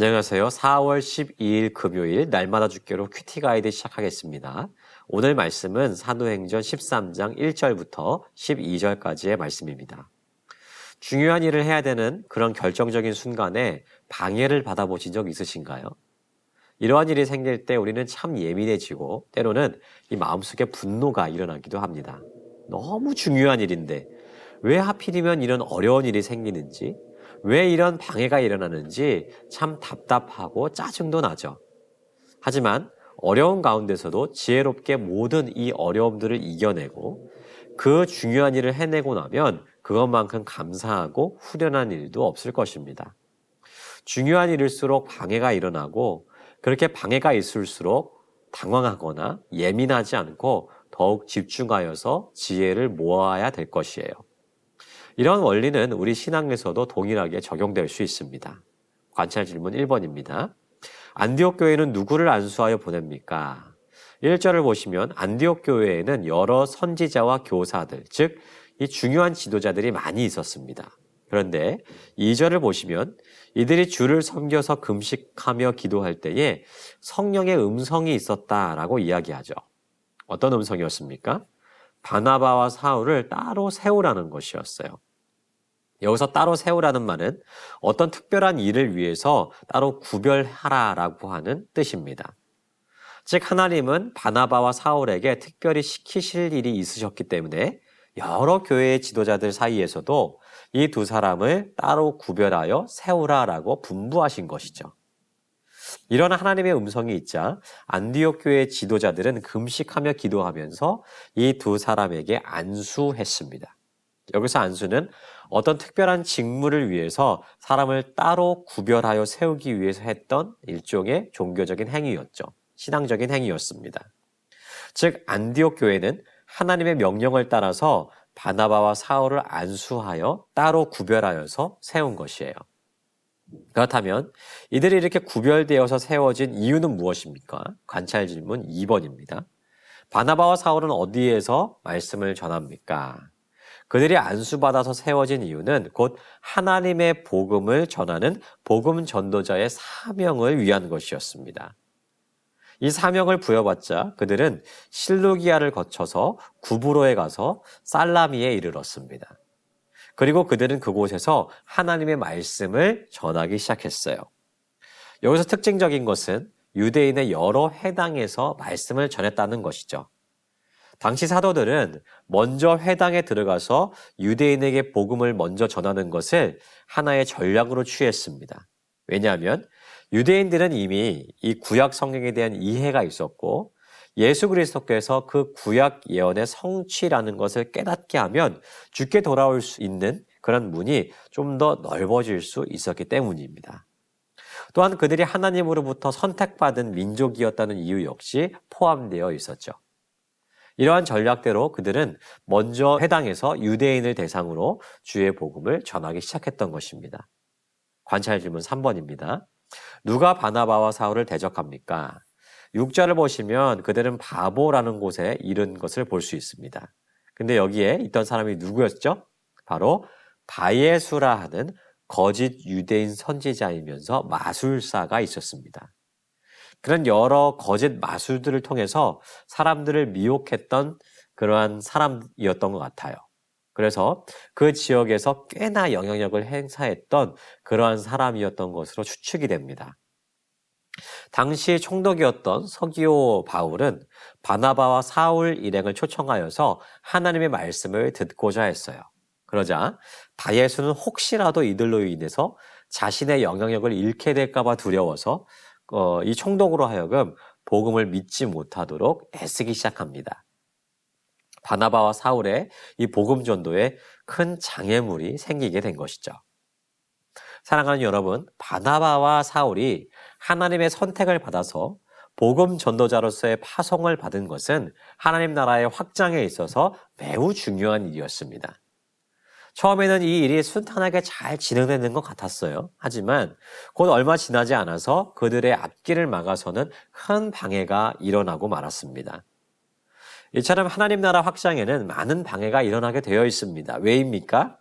안녕하세요. 4월 12일 금요일 날마다 죽기로 큐티 가이드 시작하겠습니다. 오늘 말씀은 사도행전 13장 1절부터 12절까지의 말씀입니다. 중요한 일을 해야 되는 그런 결정적인 순간에 방해를 받아보신 적 있으신가요? 이러한 일이 생길 때 우리는 참 예민해지고 때로는 이 마음속에 분노가 일어나기도 합니다. 너무 중요한 일인데 왜 하필이면 이런 어려운 일이 생기는지 왜 이런 방해가 일어나는지 참 답답하고 짜증도 나죠. 하지만 어려운 가운데서도 지혜롭게 모든 이 어려움들을 이겨내고 그 중요한 일을 해내고 나면 그것만큼 감사하고 후련한 일도 없을 것입니다. 중요한 일일수록 방해가 일어나고 그렇게 방해가 있을수록 당황하거나 예민하지 않고 더욱 집중하여서 지혜를 모아야 될 것이에요. 이런 원리는 우리 신앙에서도 동일하게 적용될 수 있습니다. 관찰 질문 1번입니다. 안디옥 교회는 누구를 안수하여 보냅니까? 1절을 보시면 안디옥 교회에는 여러 선지자와 교사들, 즉, 이 중요한 지도자들이 많이 있었습니다. 그런데 2절을 보시면 이들이 주를 섬겨서 금식하며 기도할 때에 성령의 음성이 있었다라고 이야기하죠. 어떤 음성이었습니까? 바나바와 사울을 따로 세우라는 것이었어요. 여기서 따로 세우라는 말은 어떤 특별한 일을 위해서 따로 구별하라라고 하는 뜻입니다. 즉 하나님은 바나바와 사울에게 특별히 시키실 일이 있으셨기 때문에 여러 교회의 지도자들 사이에서도 이 두 사람을 따로 구별하여 세우라라고 분부하신 것이죠. 이런 하나님의 음성이 있자 안디옥 교회 지도자들은 금식하며 기도하면서 이 두 사람에게 안수했습니다. 여기서 안수는 어떤 특별한 직무를 위해서 사람을 따로 구별하여 세우기 위해서 했던 일종의 종교적인 행위였죠. 신앙적인 행위였습니다. 즉 안디옥 교회는 하나님의 명령을 따라서 바나바와 사울을 안수하여 따로 구별하여서 세운 것이에요. 그렇다면 이들이 이렇게 구별되어서 세워진 이유는 무엇입니까? 관찰 질문 2번입니다. 바나바와 사울은 어디에서 말씀을 전합니까? 그들이 안수받아서 세워진 이유는 곧 하나님의 복음을 전하는 복음 전도자의 사명을 위한 것이었습니다. 이 사명을 부여받자 그들은 실루기아를 거쳐서 구브로에 가서 살라미에 이르렀습니다. 그리고 그들은 그곳에서 하나님의 말씀을 전하기 시작했어요. 여기서 특징적인 것은 유대인의 여러 해당에서 말씀을 전했다는 것이죠. 당시 사도들은 먼저 회당에 들어가서 유대인에게 복음을 먼저 전하는 것을 하나의 전략으로 취했습니다. 왜냐하면 유대인들은 이미 이 구약 성경에 대한 이해가 있었고 예수 그리스도께서 그 구약 예언의 성취라는 것을 깨닫게 하면 죽게 돌아올 수 있는 그런 문이 좀 더 넓어질 수 있었기 때문입니다. 또한 그들이 하나님으로부터 선택받은 민족이었다는 이유 역시 포함되어 있었죠. 이러한 전략대로 그들은 먼저 해당에서 유대인을 대상으로 주의 복음을 전하기 시작했던 것입니다. 관찰 질문 3번입니다. 누가 바나바와 사울을 대적합니까? 6절을 보시면 그들은 바보라는 곳에 이른 것을 볼 수 있습니다. 근데 여기에 있던 사람이 누구였죠? 바로 바예수라 하는 거짓 유대인 선지자이면서 마술사가 있었습니다. 그런 여러 거짓 마술들을 통해서 사람들을 미혹했던 그러한 사람이었던 것 같아요. 그래서 그 지역에서 꽤나 영향력을 행사했던 그러한 사람이었던 것으로 추측이 됩니다. 당시 총독이었던 서기오 바울은 바나바와 사울 일행을 초청하여서 하나님의 말씀을 듣고자 했어요. 그러자 다예수는 혹시라도 이들로 인해서 자신의 영향력을 잃게 될까봐 두려워서 어, 이 총독으로 하여금 복음을 믿지 못하도록 애쓰기 시작합니다. 바나바와 사울의 이 복음 전도에 큰 장애물이 생기게 된 것이죠. 사랑하는 여러분, 바나바와 사울이 하나님의 선택을 받아서 복음 전도자로서의 파송을 받은 것은 하나님 나라의 확장에 있어서 매우 중요한 일이었습니다. 처음에는 이 일이 순탄하게 잘 진행되는 것 같았어요. 하지만 곧 얼마 지나지 않아서 그들의 앞길을 막아서는 큰 방해가 일어나고 말았습니다. 이처럼 하나님 나라 확장에는 많은 방해가 일어나게 되어 있습니다. 왜입니까?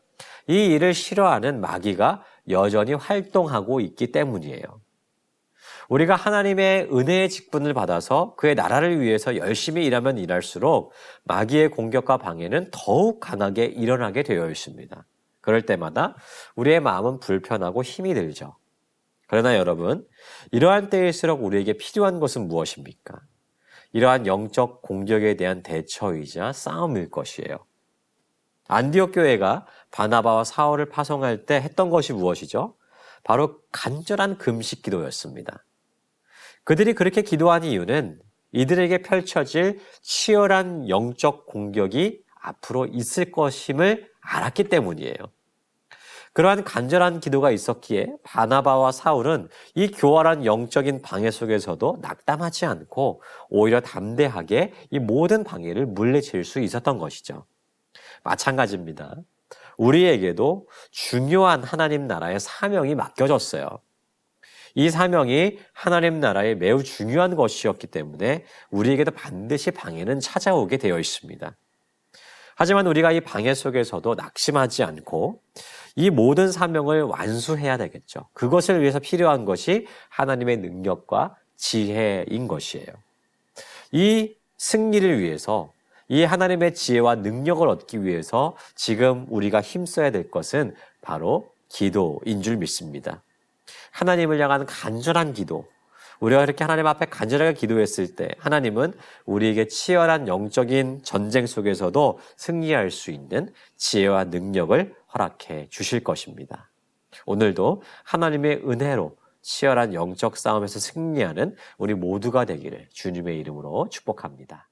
이 일을 싫어하는 마귀가 여전히 활동하고 있기 때문이에요. 우리가 하나님의 은혜의 직분을 받아서 그의 나라를 위해서 열심히 일하면 일할수록 마귀의 공격과 방해는 더욱 강하게 일어나게 되어 있습니다. 그럴 때마다 우리의 마음은 불편하고 힘이 들죠. 그러나 여러분, 이러한 때일수록 우리에게 필요한 것은 무엇입니까? 이러한 영적 공격에 대한 대처이자 싸움일 것이에요. 안디옥 교회가 바나바와 사울을 파송할 때 했던 것이 무엇이죠? 바로 간절한 금식 기도였습니다. 그들이 그렇게 기도한 이유는 이들에게 펼쳐질 치열한 영적 공격이 앞으로 있을 것임을 알았기 때문이에요. 그러한 간절한 기도가 있었기에 바나바와 사울은 이 교활한 영적인 방해 속에서도 낙담하지 않고 오히려 담대하게 이 모든 방해를 물리칠 수 있었던 것이죠. 마찬가지입니다. 우리에게도 중요한 하나님 나라의 사명이 맡겨졌어요. 이 사명이 하나님 나라에 매우 중요한 것이었기 때문에 우리에게도 반드시 방해는 찾아오게 되어 있습니다. 하지만 우리가 이 방해 속에서도 낙심하지 않고 이 모든 사명을 완수해야 되겠죠. 그것을 위해서 필요한 것이 하나님의 능력과 지혜인 것이에요. 이 승리를 위해서 이 하나님의 지혜와 능력을 얻기 위해서 지금 우리가 힘써야 될 것은 바로 기도인 줄 믿습니다. 하나님을 향한 간절한 기도. 우리가 이렇게 하나님 앞에 간절하게 기도했을 때 하나님은 우리에게 치열한 영적인 전쟁 속에서도 승리할 수 있는 지혜와 능력을 허락해 주실 것입니다. 오늘도 하나님의 은혜로 치열한 영적 싸움에서 승리하는 우리 모두가 되기를 주님의 이름으로 축복합니다.